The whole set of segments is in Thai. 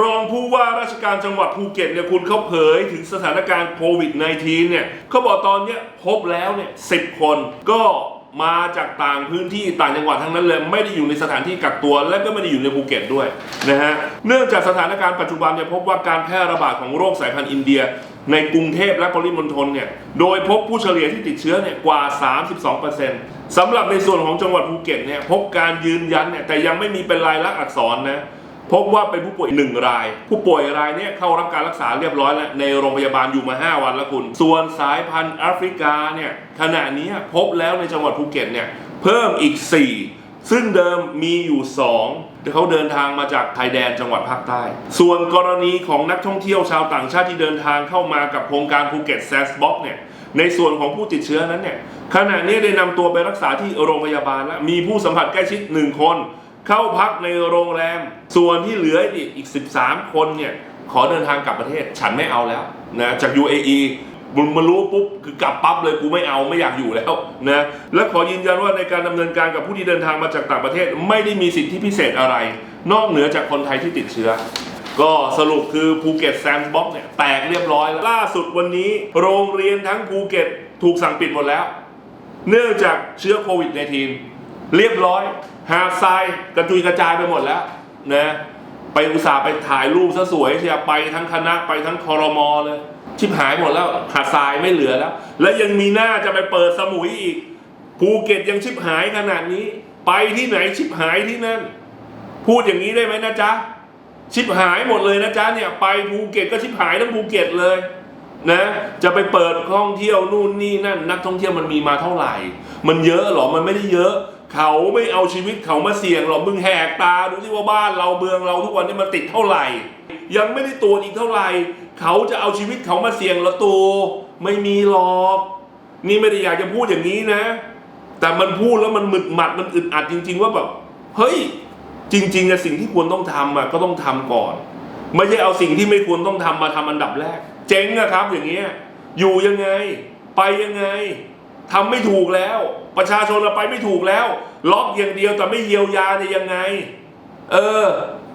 รองผู้ว่าราชการจังหวัดภูเก็ตเนี่ยคุณเขาเผยถึงสถานการณ์โควิด -19 เนี่ยเขาบอกตอนเนี้ยพบแล้วเนี่ย10คนก็มาจากต่างพื้นที่ต่างจังหวัดทั้งนั้นเลย ไม่ได้อยู่ในสถานที่กักตัวและก็ไม่ได้อยู่ในภูเก็ตด้วยนะฮะเนื่องจากสถานการณ์ปัจจุบันเนี่ยพบว่าการแพร่ระบาดของโรคสายพันธุ์อินเดีย ในกรุงเทพและปริมณฑลเนี่ยโดยพบผู้เฉลี่ยที่ติดเชื้อเนี่ยกว่า 32%สำหรับในส่วนของจังหวัดภูเก็ตเนี่ยพบการยืนยันเนี่ยแต่ยังไม่มีเป็นลายลักษณ์อักษรนะ พบว่าเป็นผู้ป่วยหนึ่งราย ผู้ป่วยรายนี้เข้ารับการรักษาเรียบร้อยแล้วในโรงพยาบาลอยู่มา 5 วันแล้วคุณ ส่วนสายพันธุ์แอฟริกาเนี่ยขณะนี้พบแล้วในจังหวัดภูเก็ตเนี่ยเพิ่มอีก 4 ซึ่งเดิมมีอยู่ 2 เขาเดินทางมาจากไทยแดนจังหวัดภาคใต้ ส่วนกรณีของนักท่องเที่ยวชาวต่างชาติที่เดินทางเข้ามากับโครงการภูเก็ตแซสบ็อกเนี่ยในส่วนของผู้ติดเชื้อนั้นเนี่ยขณะนี้ได้นำตัวไปรักษาที่โรงพยาบาลแล้วมีผู้สัมผัสใกล้ชิด 1 คน เข้าพักในโรงแรม ส่วนที่เหลืออีกอีก 13 คนเนี่ย ขอเดินทางกลับประเทศ ฉันไม่เอาแล้วนะจาก UAE มึงมารู้ปุ๊บคือกลับปั๊บเลยกูไม่เอาไม่อยากอยู่แล้วนะและขอยืนยันว่าในการดำเนินการกับผู้ที่เดินทางมาจากต่างประเทศ ไม่ได้มีสิทธิพิเศษอะไร นอกเหนือจากคนไทยที่ติดเชื้อ ก็สรุปคือภูเก็ตแซนด์บ็อกเนี่ยแตกเรียบร้อยแล้วล่าสุดวันนี้ โรงเรียนทั้งภูเก็ตถูกสั่งปิดหมดแล้ว เนื่องจากเชื้อโควิด -19 เรียบร้อย หาดทรายกระจุยกระจายไปหมดแล้วนะไปอุตส่าห์ไปถ่ายรูปซะสวยเชียไปทั้งคณะไปทั้งคอรมอเลยชิบหายหมดแล้วหาดทรายไม่เหลือแล้ว และยังมีหน้าจะไปเปิดสมุยอีกภูเก็ตยังชิบหายขนาดนี้ ไปที่ไหนชิบหายที่นั่น พูดอย่างนี้ได้ไหมนะจ๊ะชิบหายหมดเลยนะจ๊ะเนี่ยไปภูเก็ตก็ชิบหายทั้งภูเก็ตเลยนะจะไปเปิดท่องเที่ยวนู่นนี่นั่น นักท่องเที่ยวมันมีมาเท่าไหร่ มันเยอะหรอมันไม่ได้เยอะ เขาไม่เอาชีวิตเขามาเสี่ยงหรอกมึงแหกตาดูที่ว่าบ้านเราเมืองเราทุกวันนี้มันติดเท่าไหร่ ยังไม่ได้ตรวจอีกเท่าไหร่ เขาจะเอาชีวิตเขามาเสี่ยงเหรอตูไม่มีหรอก นี่ไม่ได้อยากจะพูดอย่างนี้นะ แต่มันพูดแล้วมันหมึดหมัดมันอึดอัดจริง ๆ ว่าแบบเฮ้ยจริงๆอะสิ่งที่ควรต้องทำอะก็ต้องทำก่อน ไม่ใช่เอาสิ่งที่ไม่ควรต้องทำมาทำอันดับแรก เจ๊งอะครับอย่างเงี้ยอยู่ยังไง ไปยังไง ทำไม่ถูกแล้ว ประชาชนเราไปไม่ถูกแล้ว ล็อกอย่างเดียวแต่ไม่เยียวยาเนี่ยยังไง เออ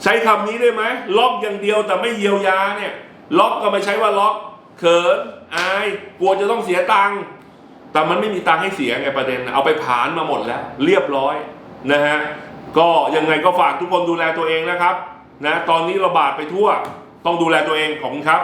ใช้คำนี้ได้ไหมล็อกอย่างเดียวแต่ไม่เยียวยาเนี่ย ล็อกก็ไม่ใช้ว่าล็อก เขินอายกลัวจะต้องเสียตังค์แต่มันไม่มีตังค์ให้เสียไงประเด็น เอาไปผลานมาหมดแล้ว เรียบร้อยนะฮะก็ยังไงก็ฝากทุกคนดูแลตัวเองนะครับนะตอนนี้ระบาดไปทั่ว ต้องดูแลตัวเองขอบคุณครับ